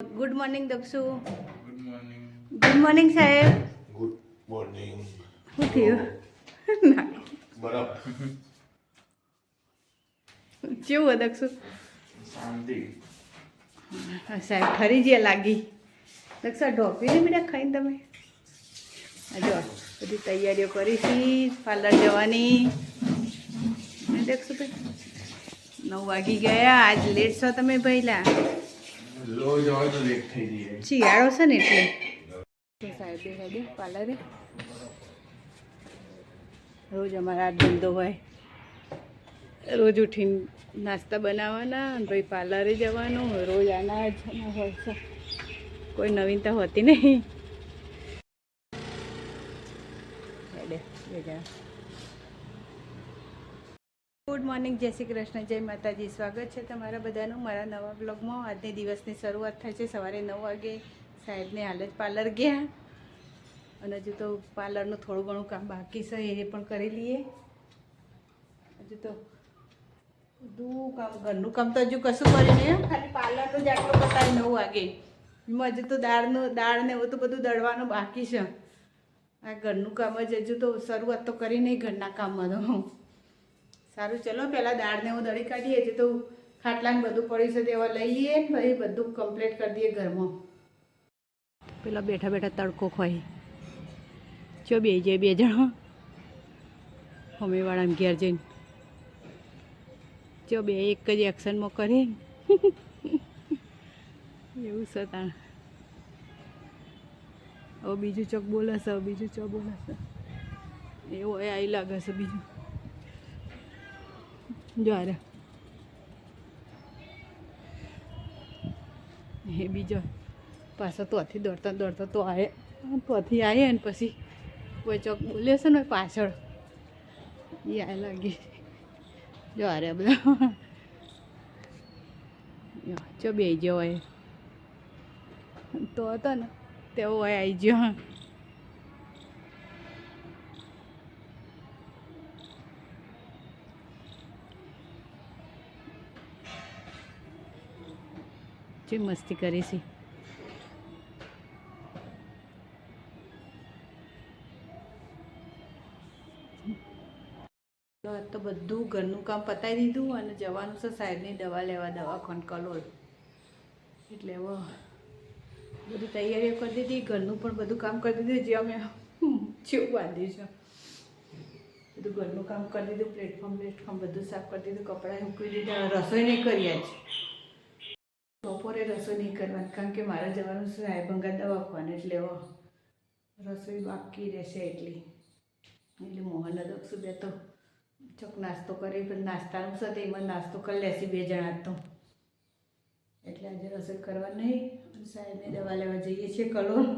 Good morning Dakshu good morning good morning સાહેબ good morning શું થયું બરાબર કેવું હોય દક્ષુ શાંતિ. સાહેબ ખરી જે લાગી. દક્ષા ઢોપી ને બેટા ખાઈને તમે? જો બધી તૈયારીઓ કરીશી પાર્લર જવાની. દક્ષુ ભાઈ? નવ વાગી ગયા આજ લેટ છો તમે ભઈલા. શિયાળો છે ને એટલે સાહેબ હેડે પાર્લરે રોજ અમારા આ ધંધો હોય. રોજ ઉઠીને નાસ્તા બનાવવાના, અને ભાઈ પાર્લરે જવાનું, રોજ આના જ હોય છે. કોઈ નવીનતા હોતી નહીં. બે જણા ગુડ મોર્નિંગ, જય શ્રી કૃષ્ણ, જય માતાજી. સ્વાગત છે તમારા બધાનું મારા નવા બ્લોગમાં. આજની દિવસની શરૂઆત થાય છે સવારે નવ વાગે. સાહેબને હાલ જ પાર્લર ગયા. અને હજુ તો પાર્લરનું થોડું ઘણું કામ બાકી છે, એ પણ કરી લઈએ. હજુ તો બધું કામ, ઘરનું કામ તો હજુ કશું કરીને ખાલી પાર્લરનું જ આટલું પતાય નવ વાગે. એમાં હજુ તો દાળનું, દાળ ને એવું તો બધું દળવાનું બાકી છે. આ ઘરનું કામ જ હજુ તો શરૂઆત તો કરી નહીં ઘરના કામમાં તો. સારું, ચલો પહેલાં દાળને હું દળી કાઢીએ જે તો ખાટલાને બધું પડ્યું છે તેવા લઈએ ને પછી બધું કમ્પ્લીટ કરી દઈએ ઘરમાં. પેલા બેઠા બેઠા તડકો ખોઈ ચો બે જાય બે જણ. મમ્મીવાળાને ઘેર જઈને. ચો બે એક જ એક્શનમાં કરે એવું છે તાણ. હવે બીજું ચોક બોલાશે બીજું ચોક બોલાશે. એવું એ આવી લાગે છે બીજું. જો અરે એ બીજો. પાછો તોથી દોડતા દોડતા તો આવે તોથી આવે ને પછી કોઈ ચોક બોલે છે ને પાછળ. એ આ લાગી. જો અરે બધા. જો, બે હોય. તો હતો ને તેવો આવી ગયો જે મસ્તી કરી છે. તો બધું ઘરનું કામ પતાવી દીધું અને જવાનું છે સાહેબની દવા લેવા દવાખાન કલોલ. એટલે હવે બધી તૈયારીઓ કરી દીધી, ઘરનું પણ બધું કામ કરી દીધું, જે અમે જેવું બાંધ્યું છે. બધું ઘરનું કામ કરી દીધું પ્લેટફોર્મ પ્લેટફોર્મ બધું સાફ કરી દીધું, કપડાં મૂકી દીધા, રસોઈ નહીં કરી આજ. બપોરે રસોઈ નહીં કરવાની, કારણ કે મારે જવાનું છે રાયભંગા દવાખાને, એટલે રસોઈ બાકી રહેશે એટલી. એટલે મોહન દક્ષુ બે તો ચોક નાસ્તો કરી, પણ નાસ્તાનું છે તે એમાં નાસ્તો કરી લેશે બે જણા તો. એટલે આજે રસોઈ કરવા નહીં સાહેબને દવા લેવા જઈએ છીએ કલોલ,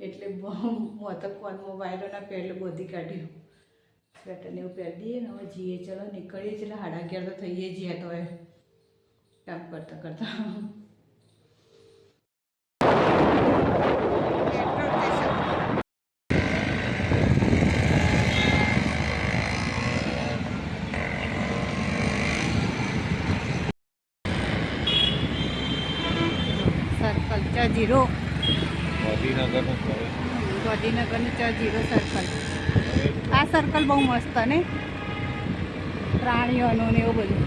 એટલે મોતક કોનમાં વાયરોના ના પહેર બોધી કાઢ્યું. સ્વેટરને એવું પહેરી દઈએ ને હવે જઈએ. ચલો નીકળીએ એટલે સાડા અગિયાર તો થઈએ છીએ તો એ કામ કરતાં કરતાં. ચા જીરો ગાંધીનગરનું ગાંધીનગરનું ચા જીરો સર્કલ આ સર્કલ બહુ મસ્ત ને? પ્રાણીઓનું ને એવું બધું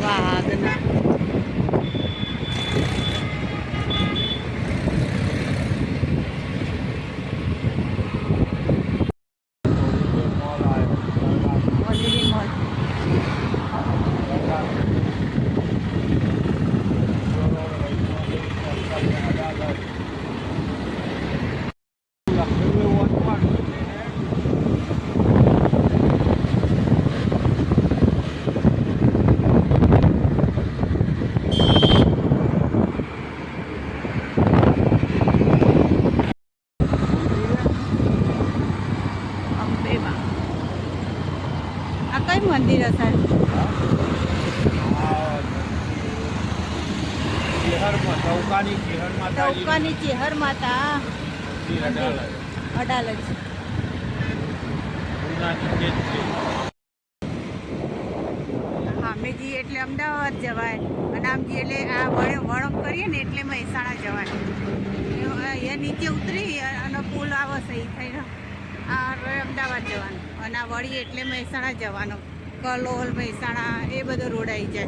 વાઘના હોલિડે મોલ અંબેમાં આ કઈ મંદિર હશે ચેહરમાં ચૌકાની ચૌકાની ચેહર માતા અડાલજ. અડાલજ. ના નીચે જ છે. અમે જઈએ એટલે અમદાવાદ જવાય. અને આમ જઈએ એટલે આ વળે વણપ કરીએ ને એટલે મહેસાણા જવાય. એ- અહીંયા નીચે ઉતરી અને પુલ આવો સહી થઈને આ હવે અમદાવાદ જવાનું. અને આ વળીએ એટલે મહેસાણા જવાનું. કલોલ મહેસાણા એ બધો રોડ આવી જાય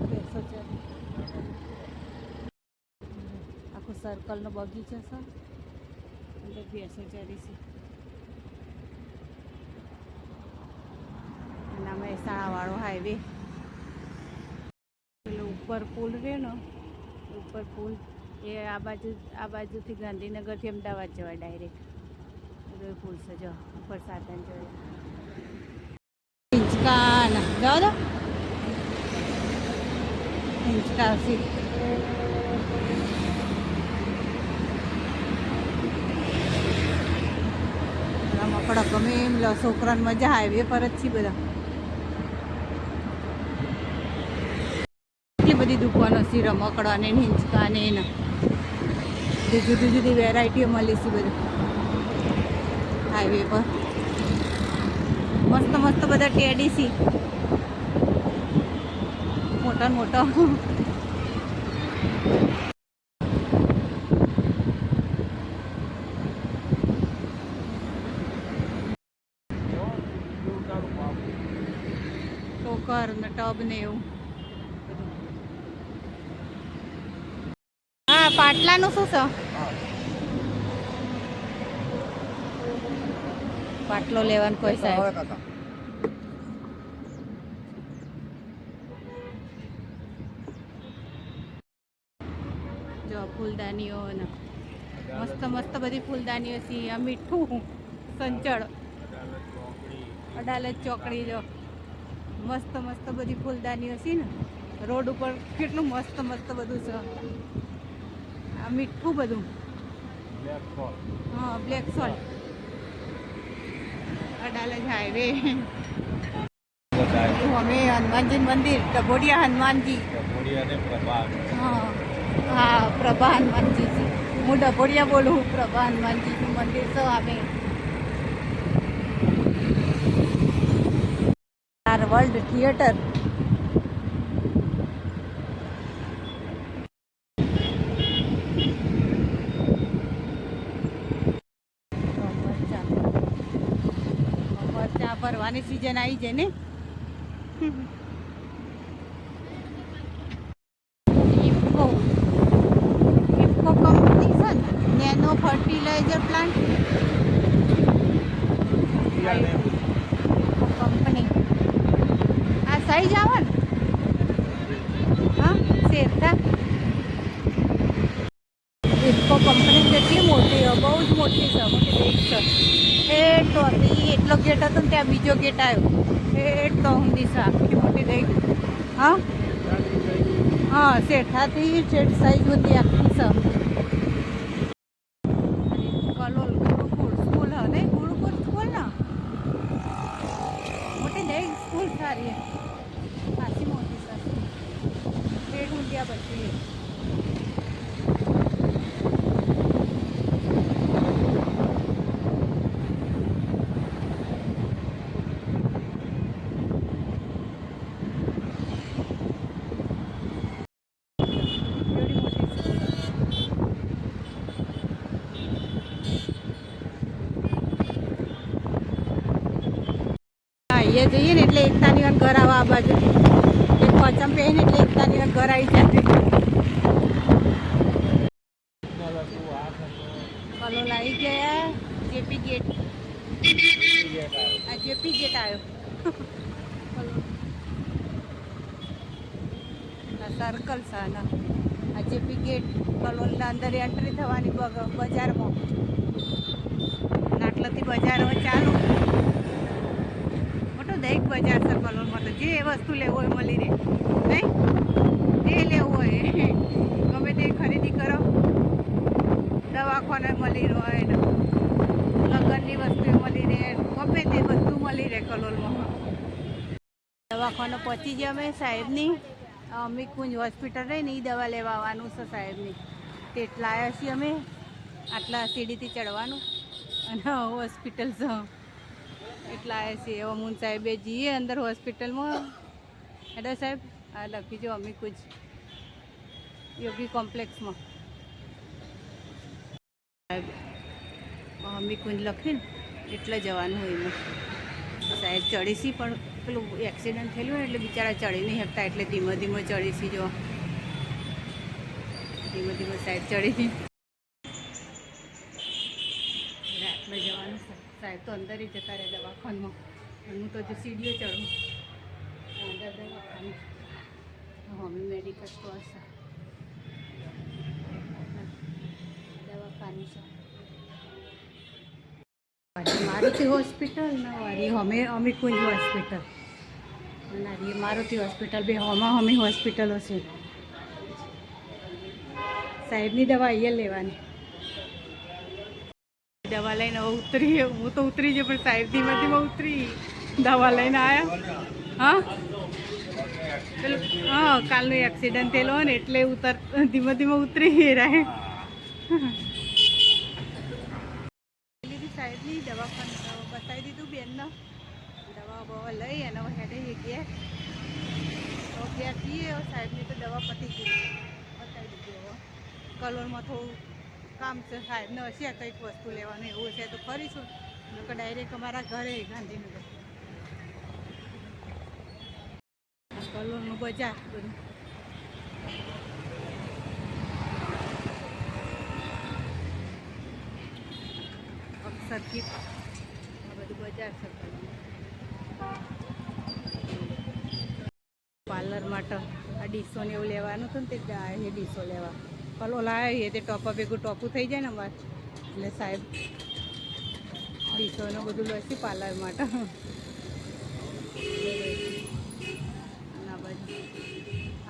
બેસો છે સર્કલનો બગીચો છે અંદર ભેંસો ચરી છે. આ મહેસાણાવાળો હાઈવે પેલો ઉપર પુલ રહ્યો ને, ઉપર પુલ, એ આ બાજુ, આ બાજુથી ગાંધીનગરથી અમદાવાદ જવાય ડાયરેક્ટ એ પુલ છે, જો, ઉપર સાધન જોડે હિંચકા જાઓ દો હિંચકા સી રમકડા ગમે એમ લો છોકરાને મજા હાઈવે પર જ છે બધા. એટલી બધી દુકાનો છે રમકડા ને હિંચકા ને એના જુદી જુદી વેરાયટીઓ મળી છે બધું. હાઈવે પર. મસ્ત મસ્ત બધા ટેડી છે. મોટા મોટા ટોકર ને ટબ ને એવું. હા પાટલાનું શું છે? પાટલો લેવાનું કોઈ સાહેબ. જો ફૂલદાનીઓ ને મસ્ત મસ્ત બધી ફૂલદાનીઓ છે. આ મીઠું સંચળ. અડાલજ ચોકડી જો. મસ્ત મસ્ત બધી ફૂલદાનીઓ છે ને. રોડ ઉપર કેટલું મસ્ત મસ્ત બધું છે. આ મીઠું બધું. હા બ્લેક સોલ્ટ અડાલજ હાઈવે અમે હનુમાનજી મંદિર ડભોડિયા હનુમાનજી. હા હા પ્રભા હનુમાનજી હું ડભોડિયા બોલું પ્રભા હનુમાનજીનું મંદિર છો અમે વર્લ્ડ થિયેટર ભરવાની સિઝન આવી જાય ને? ઇફકો ઇફકો કંપની છે ને nano fertiliser plant IFFCO company આ જાવ ને. હા, શેરતા. ઇફકો કંપની કેટલી મોટી છે, બહુ જ મોટી છે, મોટી દેખ છે. એ હતી, એટલો ગેટ હતો ને ત્યાં બીજો ગેટ આવ્યો. એટલો ઊંધી છે, આખી મોટી દેખ હા? હા શેઠાથી શેઠ સાઈઝ બધી આખી છે કલોલ ગુરુકુળ સ્કૂલ હ ને ગુરુકુળ સ્કૂલ ને મોટી દઈ સ્કૂલ સારી હે ખાસી મોટી છે શેઠ ઊંધિયા પછી એવડી મોટી છે હા અહીંયા જઈએ ને એટલે એકતાની વાર ઘર આવે બાજુ. એક પચમ પહેરીને એટલે એકતાની ઘર આવી જાય. કલોલ આવી ગયા. જેપી ગેટ આ જેપી ગેટ આવ્યો. સર્કલ આના. આ જેપી ગેટ કલોલના અંદર એન્ટ્રી થવાની બજારમાં. નાટલાથી બજાર ચાલુ. દરેક બજાર કલોલમાં તો જે વસ્તુ લેવું હોય મળી રહે. નહીં જે લેવું હોય. ગમે તે ખરીદી કરો. દવાખાને મળી રહે, લગ્નની વસ્તુ મળી રહે, ગમે તે વસ્તુ મળી રહે કલોલમાં. દવાખાનો પહોંચી ગયા અમે સાહેબની. અમી કુંજ હોસ્પિટલ રહી ને એ દવા લેવા આવવાનું છે સાહેબની. તેટલા આવ્યા છીએ અમે. આટલા સીડીથી ચડવાનું. અને હોસ્પિટલ છે એટલા આવ્યા છીએ. હવે મુન સાહેબે જઈએ અંદર હોસ્પિટલમાં. હેડા સાહેબ, આ લખી જો અમી કુજ યોગી કોમ્પ્લેક્સમાં. અમી કુંજ લખીને એટલે જવાનું હોય એમાં. સાહેબ ચડીશી પણ પેલું એક્સિડન્ટ થયેલું એટલે બિચારા ચડી નહીં શકતા એટલે ધીમે ધીમે ચડીશી જો. ધીમે ધીમે સાહેબ ચડી રાતમાં જવાનું સાહેબ તો અંદર જ જતા રહે દવાખાનમાં હું તો હજુ સીડીઓ ચડું અંદર દવાખાનું હોમી મેડિકલ સ્ટોર છે. દવાખાનું છે. મારુતિ હોસ્પિટલ ને વારી અમે અમીકુંજ હોસ્પિટલ. અને મારુતિ હોસ્પિટલ, બે હોમાં હમી હોસ્પિટલો છે. સાહેબની દવા અહીંયા લેવાની. દવા લઈને ઉતરી, હું તો ઉતરી ગઈ પણ સાહેબ ધીમે ધીમે ઉતરી. દવા લઈને આવ્યા હા? પેલું, હા, કાલનું એક્સિડન્ટ થયેલો ને એટલે ઉતર ધીમે ધીમે ઉતરી રહે સાહેબની પણ બતાવી દીધું બેનને. દવા બવા લઈ અને હેડે ગયા. તો ગયા છીએ સાહેબની તો દવા પતી ગઈ. બતાવી દીધી કલરમાં થોડું કામ છે ન હશે કંઈક વસ્તુ લેવાનું એવું છે તો ફરીશું. લોકો ડાયરેક્ટ અમારા ઘરે ગાંધીનગર. કલોલનું બજાર બધું. સર્કિટ આ બધું બજાર છે. પાર્લર માટે આ ડીશો ને એવું લેવાનું હતું ને તે ડીશો લેવા. કલો લાવીએ તે ટોપા ભેગું ટોપું થઈ જાય ને અમારે. એટલે સાહેબ ડીશોને બધું લઈશું પાર્લર માટે. આ બાજુ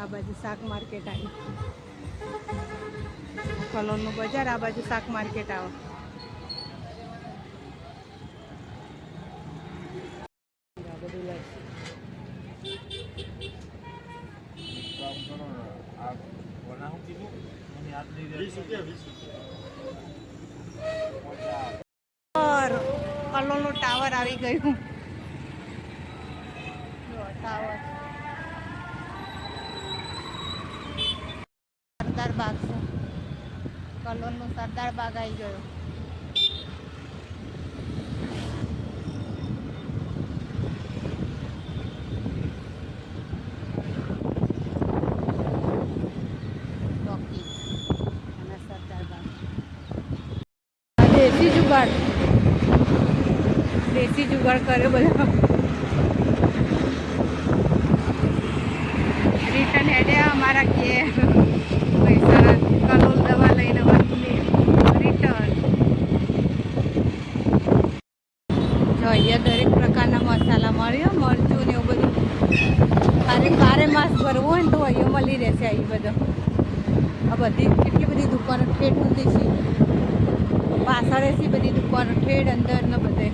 આ બાજુ શાક માર્કેટ આવી. કલોલનું બજાર, આ બાજુ શાક માર્કેટ આવે આ બધું લઈશું કામ કરો ને. આ બનાવું કીધું મને યાદ નહીં રહેતું. ટાવર કલોલનું ટાવર આવી ગયું. સરદાર બાગ છે. કલોલનું સરદાર બાગ આવી ગયો ચોકી અને સરદાર બાગ દેશી જુગાડ દેશી જુગાડ કરે બધા. રિટર્ન હેડે અમારા કે પૈસા કલોલ દવા લઈને રિટર્ન જો અહીંયા દરેક પ્રકારના મસાલા મળ્યો, મરચું ને એવું બધું. તારે બારે માસ ભરવું હોય ને તો અહીંયા મળી રહેશે અહીં બધો. આ બધી કેટલી બધી દુકાનો ઠેઠ હતી પાછળ છે બધી દુકાનો ઠેઠ, અંદર ને બધે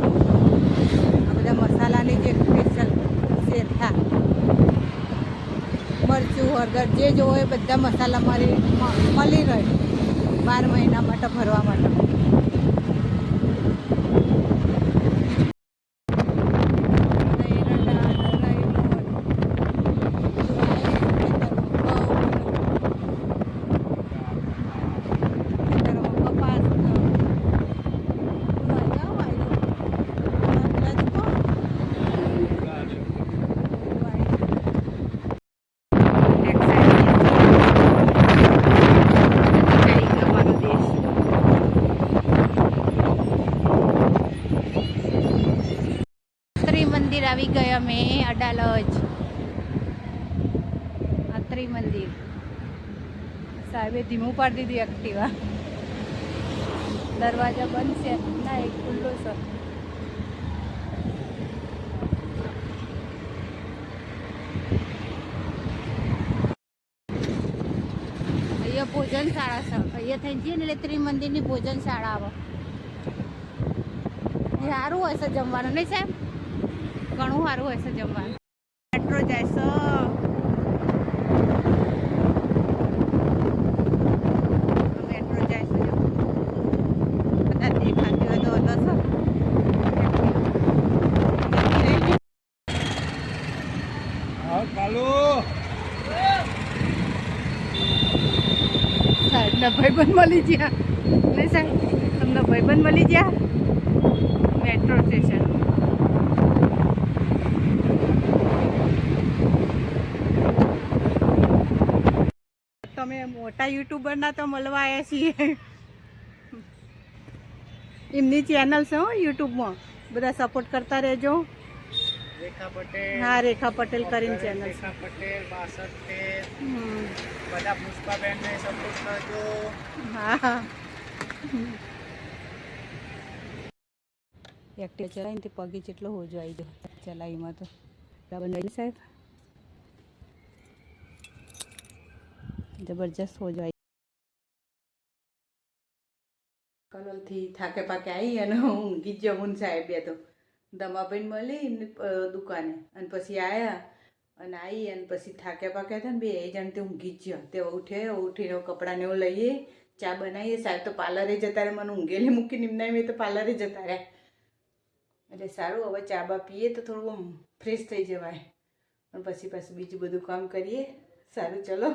આ બધા મસાલાની જે સ્પેશિયલ શેરથા હળદર જે જોવો એ બધા મસાલા મળી મળી રહે. બાર મહિના માટે ભરવા માટે. ત્રિમંદિર આવી ગયા અમે, અડાલજ. આ ત્રિમંદિર. સાહેબે ધીમું પાડી દીધી એક્ટિવા દરવાજા બંધ છે. ના, એક ખુલ્લો છે. અહીંયા ભોજનશાળા છે. અહીંયા થઈ જઈએ ને એટલે ત્રિમંદિરની ભોજનશાળા આવે. સારું હશે જમવાનું, નહીં સાહેબ? ઘણું સારું હોય છે જમવાનું મેટ્રો જાય છે મેટ્રો જાય છે બધા દેખાતી હોય તો ભાઈબંધ મળી ગયા. નહીં સાહેબ તમને ભાઈબંધ મળી ગયા? મેટ્રો સ્ટેશન મોટા યુટ્યુબરના તો મળવા આવ્યા છીએ. એમની ચેનલ છે હો યુટ્યુબમાં. બધા સપોર્ટ કરતા રહેજો. રેખા પટેલ હા રેખા પટેલ કરીને ચેનલ રેખા પટેલ બાસઠ. બધા પુષ્પાબેનને સપોર્ટ કરજો. હા. એક્ટિવ ચલાવીને તે પગે જેટલો હોજો આવી ગયો. ચલાવીમાં તો. સાહેબ? જબરજસ્ત હોજો આવી કલોલથી થાકે પાકે આવી અને હું ઊંઘી હું સાહેબ બે તો. દમાબેન મળી એમને દુકાને. અને પછી આવ્યા અને આવી અને પછી થાકે પાક્યા હતા ને બે જણ તે ઊંઘી ગયા તે ઉઠે, ઉઠીને કપડાને એવું લઈએ, ચા બનાવીએ. સાહેબ તો પાર્લરે જતા રહે મને ઊંઘેલી મૂકીને એમના મેં તો પાર્લરે જતા રહ્યા. એટલે સારું, હવે ચા બા પીએ તો થોડું ફ્રેશ થઈ જવાય. અને પછી પાછું બીજું બધું કામ કરીએ. સારું, ચલો.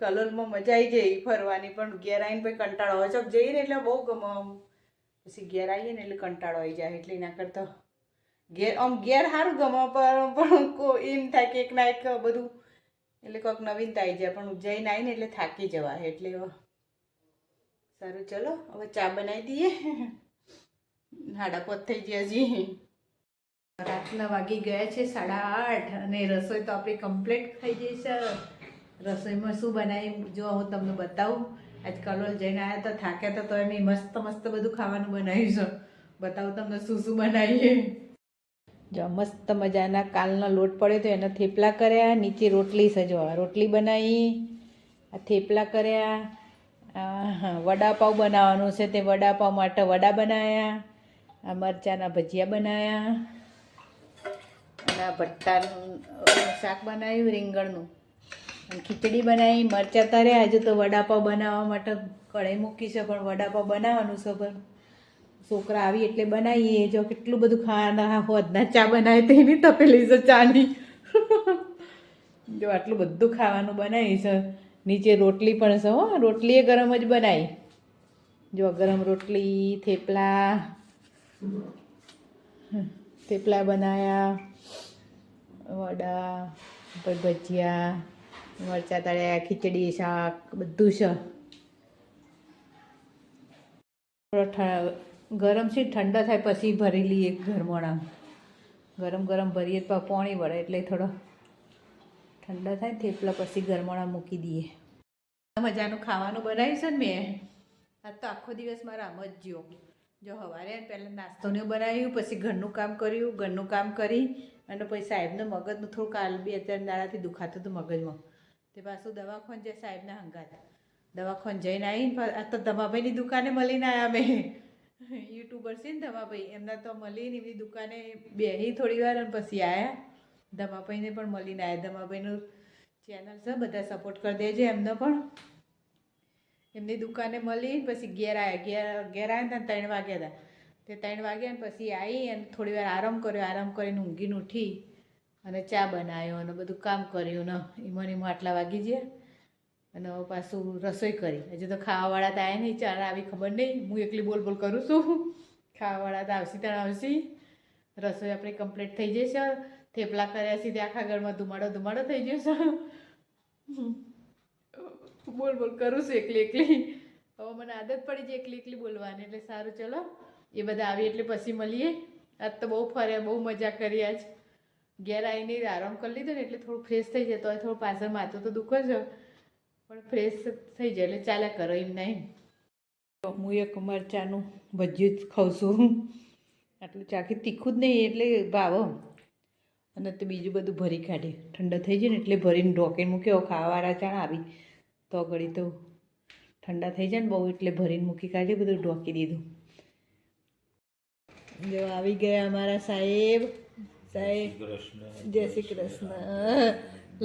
કલોલમાં મજા આવી જાય ફરવાની, પણ ઘેર આવીને પછી કંટાળો હોય. ચોક જઈએ ને એટલે બહુ ગમે આમ. પછી ઘેર આવીએ ને એટલે કંટાળો આવી જાય એટલે એના કરતાં. ઘેર, આમ ઘેર સારું ગમે, પણ પણ એમ થાય કે એક ના એક બધું. એટલે કોઈક નવીનતા આવી જાય, પણ ઉજ્જૈન આવીને એટલે થાકી જવાય. એટલે સારું, ચલો, હવે ચા બનાવી દઈએ. હાડાપોત થઈ ગયા હજી. રાતના વાગી ગયા છે સાડા આઠ અને રસોઈ તો આપણી કમ્પ્લીટ થઈ ગઈ છે. રસોઈમાં શું બનાવી જો હું તમને બતાવું. આજ કલોલ જઈને આવ્યા તો થાક્યા તો તો એમ મસ્ત મસ્ત બધું ખાવાનું બનાવ્યું છે બતાવું તમને શું શું બનાવીએ. જો મસ્ત મજાના કાલનો લોટ પડ્યો તો એના થેપલા કર્યા, નીચે રોટલી સજો રોટલી બનાવી. આ થેપલા કર્યા વડાપાવ બનાવવાનું છે તે વડાપાવ માટે વડા બનાવ્યા આ મરચાંના ભજીયા બનાવ્યા અને ભટ્ટાનું શાક બનાવ્યું રીંગણનું. ખીચડી બનાવી, મરચાં તર્યા આજે તો વડાપાવ બનાવવા માટે કઢાઈ મૂકી છે, પણ વડાપાવ બનાવવાનું છે છોકરા આવી એટલે બનાવીએ. જો કેટલું બધું ખાવાના હોદના ચા બનાવે તેની તપેલી છે ચાની. જો આટલું બધું ખાવાનું બનાવી છે. નીચે રોટલી પણ છે, હો. રોટલી એ ગરમ જ બનાવી. જો ગરમ રોટલી, થેપલા થેપલા બનાવ્યા વડા ભજીયા મરચાં, તળ્યા, ખીચડી, શાક, બધું છે. ગરમ છે ઠંડા થાય પછી ભરી લઈએ ગરમોણા ગરમ ગરમ ભરીએ તો પાણી વળે એટલે થોડો ઠંડા થાય થેપલા પછી ગરમોણા મૂકી દઈએ. મજાનું ખાવાનું બનાવ્યું છે ને મેં. આજ તો આખો દિવસ મારા આમ જ જ્યો જો સવારે પહેલાં નાસ્તોને બનાવ્યું, પછી ઘરનું કામ કર્યું, ઘરનું કામ કરી, અને પછી સાહેબનું મગજનું થોડું કાલ બી અત્યારે દાડાથી દુખાતું હતું મગજમાં. તે પાછું દવાખાન જે સાહેબના હંગાત. દવાખાન જઈને આવીને આ તો ધમાભાઈની દુકાને મળીને આવ્યા મેં. યુટ્યુબર છે ને ધમાભાઈ એમના તો મળીને એમની દુકાને બેહી થોડી વાર અને પછી આવ્યા ધમાભાઈને પણ મળીને આવ્યા ધમાભાઈનું ચેનલ છે, બધા સપોર્ટ કરી દેજો એમને પણ. એમની દુકાને મળી પછી ઘેર આવ્યા ઘેર ઘેર આવ્યા ને ત્રણ વાગ્યા હતા. તે ત્રણ વાગ્યા ને પછી આવી અને થોડી વાર આરામ કર્યો. આરામ કરીને ઊંઘીને ઉઠી. અને ચા બનાવ્યો અને બધું કામ કર્યું ને એમાં એમાં આટલા વાગી ગયા. અને પાછું રસોઈ કરી. હજુ તો ખાવાવાળા તો આવ્યા નહીં, ચાર આવી ખબર નહીં. હું એકલી બોલ બોલ કરું છું. ખાવાવાળા તો આવશે, ત્યાં આવશે. રસોઈ આપણી કમ્પ્લીટ થઈ જશે. થેપલા કર્યા સીધે આખા ઘરમાં ધુમાડો ધુમાડો થઈ જશે. બોલ બોલ કરું છું એકલી એકલી. હવે મને આદત પડી છે એકલી એકલી બોલવાની. એટલે સારું, ચલો. એ બધા આવી એટલે પછી મળીએ. આજ તો બહુ ફર્યા, બહુ મજા કરી આજ. ઘેર આવીને આરામ કરી લીધો ને એટલે થોડું ફ્રેશ થઈ જાય તો થોડું પાછળ માથું તો દુખો જ પણ ફ્રેશ થઈ જાય એટલે ચાલ્યા કરો એમ નહીં હું એક મરચાનું ભજીયું જ ખાઉં છું. આટલું ચાખી તીખું જ નહીં, એટલે ભાવો. અને તો બીજું બધું ભરી કાઢે. ઠંડા થઈ જાય ને એટલે ભરીને ઢોકીને મૂક્યો ખાવાવાળા ચાણ આવી. તો ઘડી તો ઠંડા થઈ જાય ને બહુ, એટલે ભરીને મૂકી કાઢી બધું ઢોકી દીધું. જો આવી ગયા અમારા સાહેબ. સાહેબ જય શ્રી કૃષ્ણ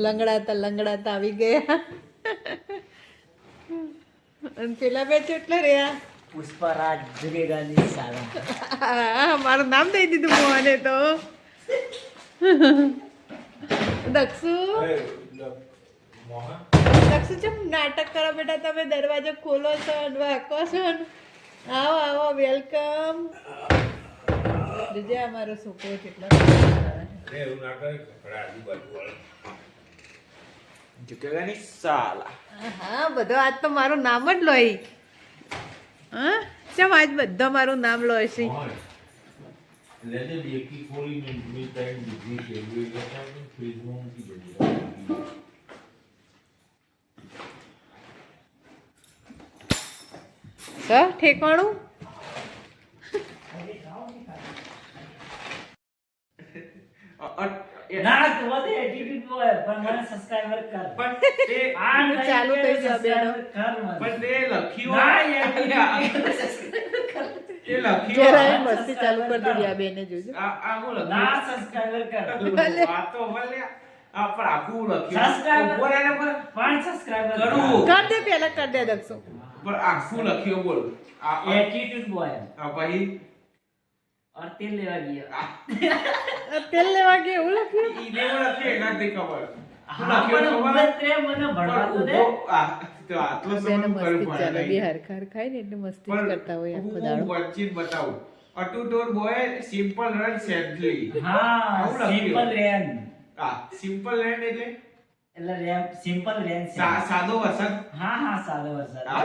લંગડાતા લંગડાતા આવી ગયા. અને પેલા બે કેટલા રહ્યા? પુષ્પરાજ જુગેગાની સારા મારું નામ દઈ દીધું મોહને તો. દક્ષુ? દક્ષુ દક્ષુ ચમ નાટક કરો બેટા તમે દરવાજો ખોલો છો ને વાકો છો આવો આવો વેલકમ. જોજે અમારો મારો છોકરો કેટલો એવું ના કરે ખખડા આજુબાજુ વાળા. ઝુકેગાની સાલા. હા બધો આજ તો મારું નામ જ લોહી. હા ચમ આજ બધો મારું નામ લોય છે? લેજે ડેકી ખોલીને મેં ટાઈમ દીધી છે એવું એટલે ફ્રીજમાં મૂકી દેજો સર ઠેકાણું? ના તું વધે એટીટ્યુડ બોય પણ મને સબસ્ક્રાઇબર કર. પણ તે આ ચાલુ થઈ બેનો. કર પણ તે લખ્યું ના યાર, તે લખ્યું જરા મસ્તી ચાલુ કરી દીધી આ બેને જોજો. આ આ હું ના સબસ્ક્રાઇબર કર. આ તો ભલે. આ પણ આખું લખ્યું? Subscriber. ઉપર એને પણ? પણ subscriber કરું. કર. દે પેલા કર દે દક્ષુ. પણ આખું લખ્યું બોલ? આ આ- Attitude આ પછી और तेल लेवा गया આ તેલ લેવા ગયા એવું લખ્યું ઈને એવું લખ્યું એનાથી ખબર શું હા લખ્યું પણ ખબર? ઉભત રે મને ભણવા તો પણ દે ઊભો- આ તો આટલો સમય બેને હું કર્યું મસ્તી ચાલે પણ બે નહીં. હરખાર ખાય ને એટલે મસ્તી જ પણ કરતા હોય આખો હું- દાડો હું વચ્ચે જ બતાવું a tutor boy simple run sadly હા આવું લખ્યું. સિમ્પલ રેન આ સિમ્પલ રેન એટલે એટલે રેમ સિમ્પલ રેન છે સા- સાદો વસંત હા હા સાદો વરસાદ આ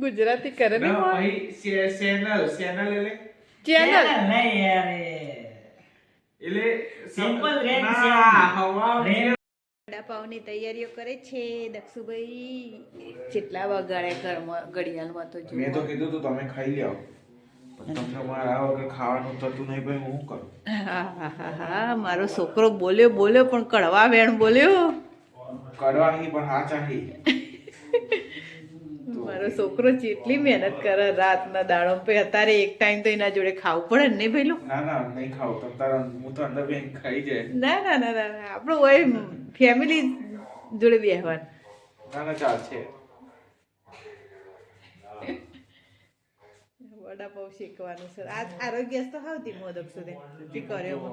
ગુજરાતી કરે ને ના, પછી સે- સેનલ સેનલ એટલે ચેનલ નહીં યાર એટલે સિમ્પલ રેન છે. વડાપાવની તૈયારીઓ કરે છે દક્ષુભાઈ કેટલા વગાડે ઘરમાં ઘડિયાળમાં તો જો મેં તો કીધું તું તમે ખાઈ લ્યો. તમને મારા વગર ખાવાનું થતું નહીં ભાઈ હું કરું? હા હા હા હા મારો છોકરો બોલ્યો બોલ્યો પણ કડવા વેણ બોલ્યો. કડવાહી પણ હા. ચાહી મારો છોકરો જેટલી મહેનત કરે રાતના દાડો પે અત્યારે એક ટાઈમ તો એના જોડે ખાવું પડે ને પેલું ના ના નહીં ખાવ તો તારા હું તો અંદર બેન ખાઈ જાય. ના ના ના ના આપણો હોય ફેમિલી જોડે બેહવાનું. ના ના ચાલશે વડાપાવ શેકવાનું છે. આ આરોગ્ય તો હાવતી મોદક સુધી. તે કર્યો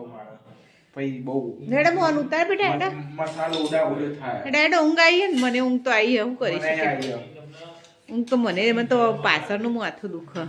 પછી બહુ મેડમ મોન ઉતાર બેટા મસાલો ઉડા થાય. ઊંઘ આવી ને મને ઊંઘ તો આવી હું કરી મને ઊંઘ તો મને એમાં તો પાછળનું માથું દુખે.